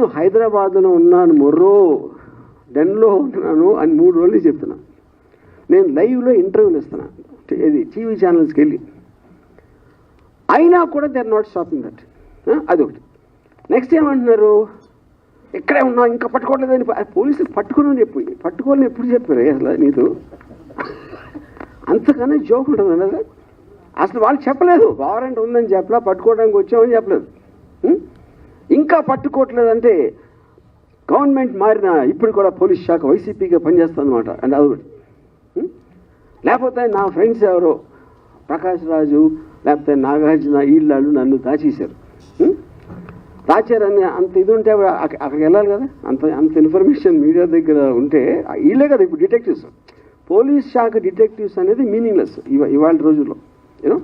నేను హైదరాబాద్లో ఉన్నాను మొర్రో డెన్లో ఉంటున్నాను అని మూడు రోజులు చెప్తున్నా. నేను లైవ్లో ఇంటర్వ్యూలు ఇస్తున్నా. ఇది టీవీ ఛానల్స్కి వెళ్ళి. అయినా కూడా దర్ నాట్ స్టాపింగ్ దట్ అదొకటి నెక్స్ట్ ఏమంటున్నారు? ఇక్కడే ఉన్నా ఇంకా పట్టుకోవట్లేదని పోలీసులు పట్టుకుని చెప్పి పట్టుకోవాలని ఎప్పుడు చెప్పారు? అసలు నీతో? అంతకన్నా జోక్ ఉంటుంది అన్నది అసలు వాళ్ళు చెప్పలేదు. వారెంట్ ఉందని చెప్పలా పట్టుకోవడానికి వచ్చామని చెప్పలేదు. ఇంకా పట్టుకోవట్లేదంటే గవర్నమెంట్ మారిన ఇప్పుడు కూడా పోలీస్ శాఖ వైసీపీగా పనిచేస్తుందన్నమాట. అండ్ అదొకటి hmm? లేకపోతే నా ఫ్రెండ్స్ ఎవరో ప్రకాష్ రాజు లేకపోతే నాగార్జున వీళ్ళు నన్ను దాచేశారు. Hmm? దాచారని అంత ఇది ఉంటే అక్కడికి వెళ్ళాలి కదా? అంత అంత ఇన్ఫర్మేషన్ మీడియా దగ్గర ఉంటే వీళ్ళే కదా ఇప్పుడు డిటెక్టివ్స్. పోలీస్ శాఖ డిటెక్టివ్స్ అనేది మీనింగ్లెస్ ఇవ ఇవాళ రోజుల్లో. You know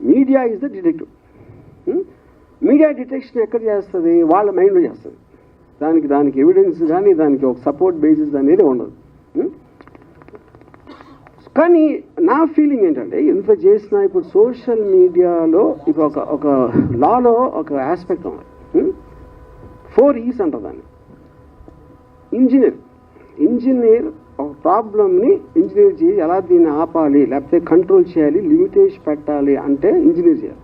media is the detective. Hmm? Media detection ఎక్కడ చేస్తుంది? వాళ్ళ మైండ్లో చేస్తుంది. దానికి దానికి ఎవిడెన్స్ కానీ దానికి ఒక సపోర్ట్ బేసిస్ అనేది ఉండదు. కానీ నా ఫీలింగ్ ఏంటంటే ఇంత చేసిన ఇప్పుడు సోషల్ మీడియాలో ఇప్పుడు ఒక ఒక లాలో ఒక ఆస్పెక్ట్ ఉంది. ఫోర్ ఈస్ అంటారు దాన్ని. ఇంజనీర్ ఇంజనీర్ ఒక ప్రాబ్లమ్ని ఇంజనీర్ చేసి ఎలా దీన్ని ఆపాలి లేకపోతే కంట్రోల్ చేయాలి లిమిటేషన్ పెట్టాలి అంటే ఇంజనీర్ చేయాలి.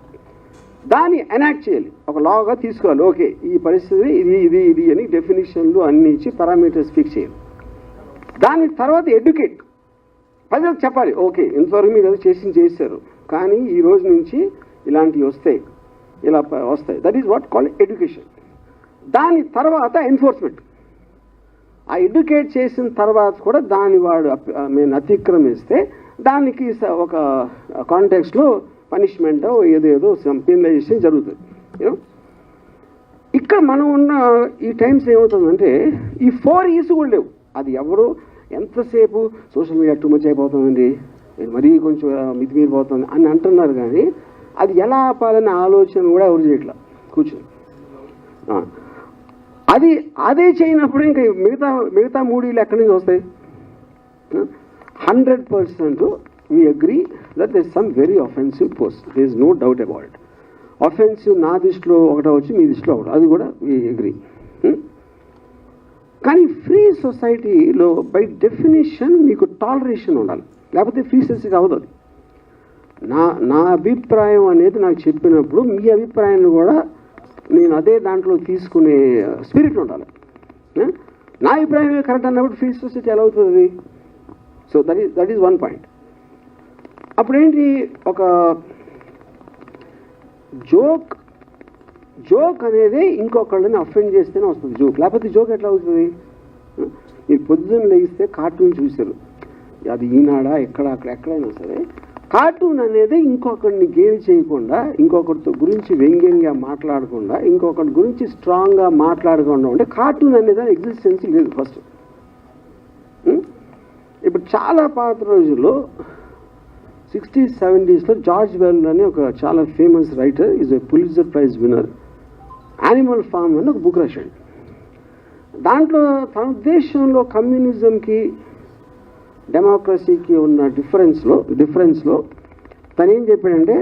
దాన్ని ఎనాక్ట్ చేయాలి. ఒక లాగా తీసుకోవాలి. ఓకే ఈ పరిస్థితి ఇది ఇది ఇది అని డెఫినేషన్లు అన్ని ఇచ్చి పారామీటర్స్ ఫిక్స్ చేయాలి. దాని తర్వాత ఎడ్యుకేట్ ప్రజలకు చెప్పాలి ఓకే ఇంతవరకు మీరు ఏదో చేసి చేశారు. కానీ ఈ రోజు నుంచి ఇలాంటివి వస్తాయి. ఇలా వస్తాయి. That is what call education దాని తర్వాత ఎన్ఫోర్స్మెంట్ ఆ ఎడ్యుకేట్ చేసిన తర్వాత కూడా దాని వాడు మేము అతిక్రమిస్తే దానికి స- ఒక కాంటెక్స్లో పనిష్మెంటో ఏదేదో పెనలైజేషన్ జరుగుతుంది యూనో ఇక్కడ మనం ఉన్న ఈ టైమ్స్ ఏమవుతుందంటే ఈ ఫోర్ ఈస్ కూడా లేవు. అది ఎవరు ఎంతసేపు సోషల్ మీడియా టూ మచ్ అయిపోతుందండి? మరీ కొంచెం మితిమీరిపోతుంది అని అంటున్నారు కానీ అది ఎలా ఆపాలనే ఆలోచన కూడా ఎవరు చేయట్లా? కూర్చొని. అది అదే చేయనప్పుడు ఇంకా మిగతా మిగతా మూడీలు ఎక్కడి నుంచి వస్తాయి? Hundred percent we agree there is some very offensive post There is no doubt about it. Offensive నా దిష్టిలో ఒకటి వచ్చి మీ దృష్టిలో ఒకటి. అది కూడా వీ అగ్రీ hmm? కానీ ఫ్రీ సొసైటీలో బై డెఫినేషన్ మీకు టాలరేషన్ ఉండాలి. లేకపోతే ఫ్రీ సొసైటీ అవ్వదు అది. నా నా అభిప్రాయం అనేది నాకు చెప్పినప్పుడు మీ అభిప్రాయాన్ని కూడా నేను అదే దాంట్లో తీసుకునే uh, స్పిరిట్ ఉండాలి. Hmm? నా అభిప్రాయమే కరెక్ట్ అన్నప్పుడు ఫ్రీ సొసైటీ ఎలా అవుతుంది? So that is that is one point అప్పుడేంటి ఒక జోక్ జోక్ అనేది ఇంకొకళ్ళని అఫెండ్ చేస్తేనే వస్తుంది. జోక్. లేకపోతే జోక్ ఎట్లా అవుతుంది? మీరు పొద్దున్న లేగిస్తే కార్టూన్ చూశారు. అది ఈనాడా ఎక్కడ అక్కడ ఎక్కడైనా సరే. కార్టూన్ అనేది ఇంకొకరిని గేలి చేయకుండా ఇంకొకరితో గురించి వ్యంగ్యంగా మాట్లాడకుండా ఇంకొకరి గురించి స్ట్రాంగ్గా మాట్లాడకుండా ఉంటే కార్టూన్ అనేది ఎగ్జిస్టెన్స్ లేదు ఫస్ట్. ఇప్పుడు చాలా పాత రోజుల్లో సిక్స్టీస్ సెవెంటీస్లో జార్జ్ వెల్ అని ఒక చాలా famous writer is a Pulitzer prize winner animal farm అని ఒక బుక్ రాశాడు. దాంట్లో తన ఉద్దేశంలో కమ్యూనిజంకి డెమోక్రసీకి ఉన్న డిఫరెన్స్లో డిఫరెన్స్లో తను ఏం చెప్పాడంటే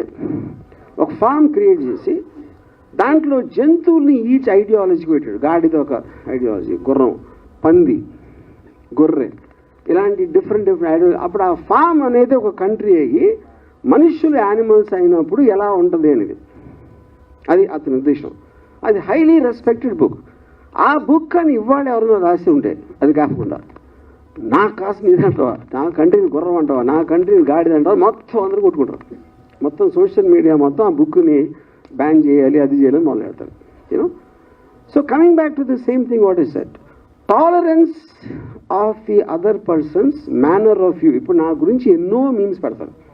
ఒక ఫామ్ క్రియేట్ చేసి దాంట్లో జంతువుల్ని ఈచ్ ఐడియాలజీకి పెట్టాడు. గాడిద ఒక ఐడియాలజీ గుర్రం పంది గొర్రె. ఇలాంటి డిఫరెంట్ డిఫరెంట్ ఐడియాలజీ అప్పుడు ఆ ఫామ్ అనేది ఒక కంట్రీ అయ్యి మనుషులు యానిమల్స్ అయినప్పుడు ఎలా ఉంటుంది అనేది. అది అతని ఉద్దేశం. అది హైలీ రెస్పెక్టెడ్ బుక్ ఆ బుక్ అని ఇవాళ ఎవరైనా రాసి ఉంటే అది కాకుండా నా కాసు నీదంటావా నా కంట్రీని గుర్రం అంటావా? నా కంట్రీని గాడిద అంటావా? మొత్తం అందరూ కొట్టుకుంటారు. మొత్తం సోషల్ మీడియా మొత్తం ఆ బుక్ని బ్యాన్ చేయాలి అది చేయాలి మొదలు పెడతారు you know so coming back to the same thing what is that tolerance of the other persons manner of you ఇప్పుడు నా గురించి ఎన్నో మీమ్స్ పెడతారు.